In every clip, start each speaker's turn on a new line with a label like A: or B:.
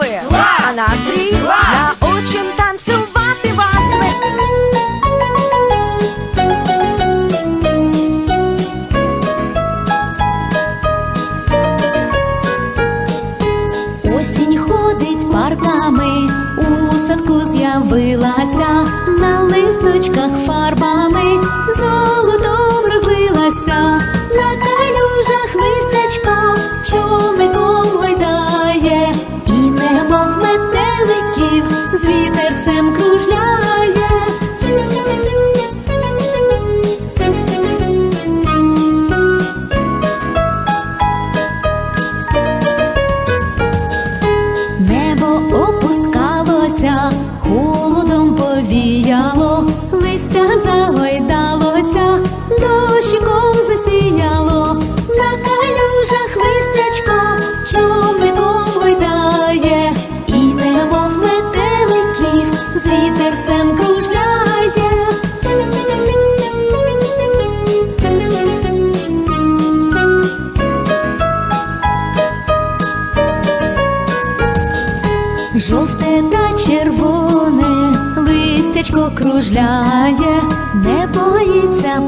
A: вправи, а настрій научим танцювати вас. Ми
B: Осінь ходить парками, у садку з'явилася, на листочках фарбами золотом Жовте та червоне листячко кружляє, не боїться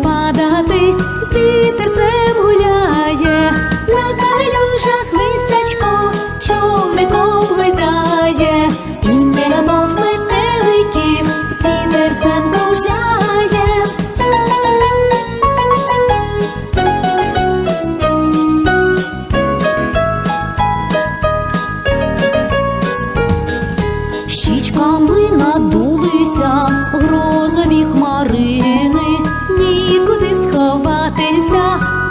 B: बातें सा